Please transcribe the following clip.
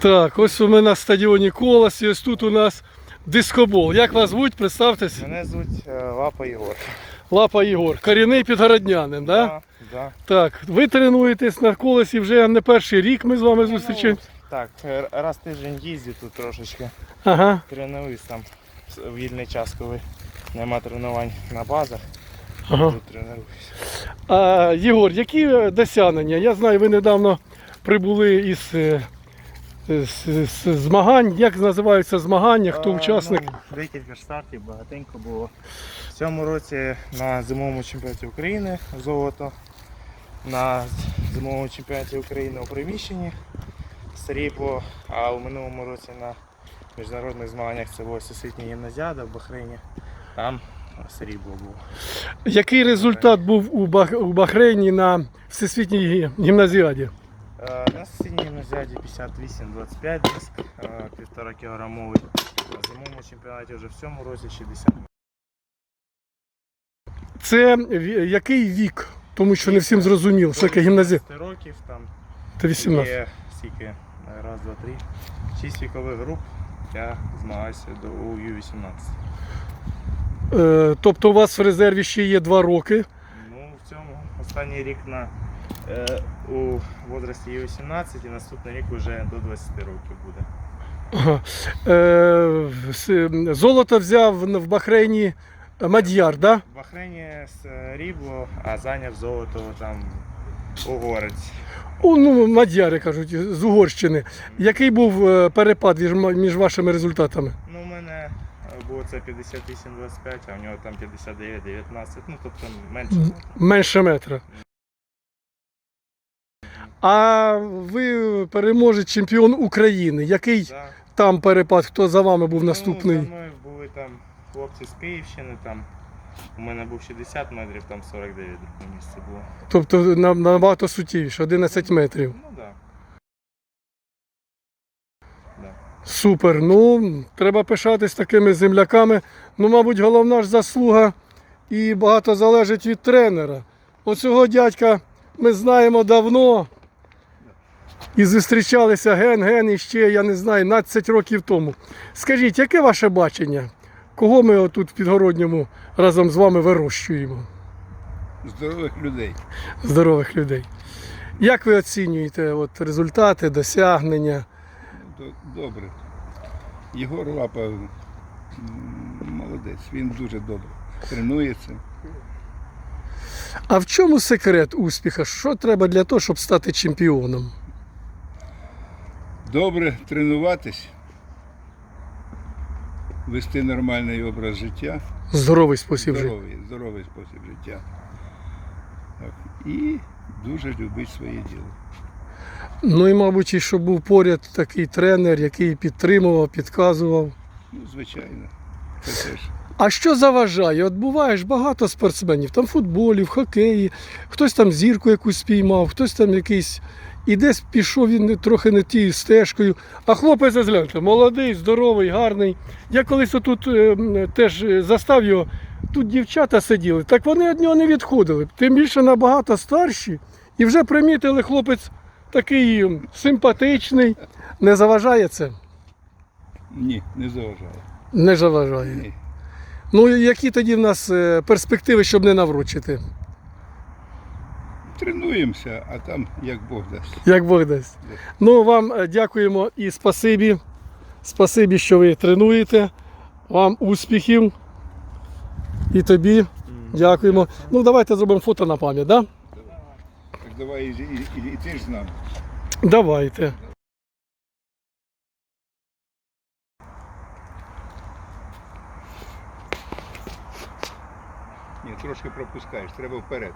Так, ось ми на стадіоні Колос, і ось тут у нас дискобол. Як вас звуть? Представтесь. Мене звуть е, Лапа Ігор. Лапа Ігор. Корінний підгороднянин, да? Да, да. Так, ви тренуєтесь на колесі вже не перший рік ми з вами зустрічаємося. Ну, так, е, раз тиждень їздю тут трошечки. Ага. Тренуюсь там в вільний час, коли нема тренувань на базах. ага. Тут тренуюсь. А, Єгор, які е, досягнення? Я знаю, ви недавно прибули із змагань. Як називаються змагання? Хто учасник? Ну, декілька ж стартів, багатенько було. В цьому році на зимовому чемпіонаті України золото. На зимовому чемпіонаті України у приміщенні срібло, а у минулому році на міжнародних змаганнях це була всесвітня гімназіада в Бахрейні. Там срібло було. Який результат був у, Бахрейні на всесвітній гі- Е, На сусідній гімназіаді 58-25 диск, е, півтора кілограмовий. На зимовому чемпіонаті вже в цьому році 60 Це який вік? Тому що не всім зрозуміло, що таке гімназія. 18 років там Це 18. є скільки? Раз, два, три. Шість вікових груп. Я змагаюся до у Ю-18. Е, тобто у вас в резерві ще є 2 роки. Останній рік на, е, у возрасті Ю-18 і наступний рік вже до 20 років буде. Е, золото взяв в Бахрейні Мад'яр, да? В Бахрейні срібло, а зайняв золото там угорець. О, ну, Мад'яри кажуть, з Угорщини. Який був е, перепад між вашими результатами? Ну, було це 58-25, а в нього там 59-19, ну тобто менше. метра. Менше метра. А ви переможець чемпіон України. Який Да. там перепад? Хто за вами був наступний? Ну, за мною були там хлопці з Київщини, там у мене був 60 метрів, там 49 друге місце було. Тобто набагато суттєвіше, 11 метрів. Супер. Ну, треба пишатись такими земляками. Ну, мабуть, головна ж заслуга і багато залежить від тренера. Оцього дядька ми знаємо давно. І зустрічалися ген-ген іще, я не знаю, 12 років тому. Скажіть, яке ваше бачення? Кого ми отут в Підгородньому разом з вами вирощуємо? здорових людей. Здорових людей. Як ви оцінюєте от, результати, досягнення? До- Добре. Єгор Лапа молодець, він дуже добре. Тренується. А в чому секрет успіху? Що треба для того, щоб стати чемпіоном? Добре тренуватись, вести нормальний образ життя, Здоровий спосіб життя. здоровий, здоровий спосіб життя. Так. І дуже любити своє діло. Ну і, мабуть, і щоб був поряд такий тренер, який підтримував, підказував. Ну, звичайно. Це теж. А що заважає? От буває ж багато спортсменів, там в футболі, в хокеї, хтось там зірку якусь спіймав, хтось там якийсь. І десь пішов він трохи не тією стежкою. А хлопець згляньте, молодий, здоровий, гарний. Я колись отут е, теж е, застав його, тут дівчата сиділи, так вони від нього не відходили. Тим більше набагато старші. І вже примітили, хлопець такий симпатичний. Не заважає це? Ні, не заважає. Не заважає. Ні. Ну які тоді в нас е, перспективи, щоб не наврочити, Тренуємося, а там як Бог дасть. як Бог дасть. Ну вам е, дякуємо і спасибі. Спасибі, що ви тренуєте. Вам успіхів. І тобі дякуємо. Ну давайте зробимо фото на пам'ять, да? Давай і, і, і, і ти ж з нами. Давайте. Ні, трошки пропускаєш, треба вперед.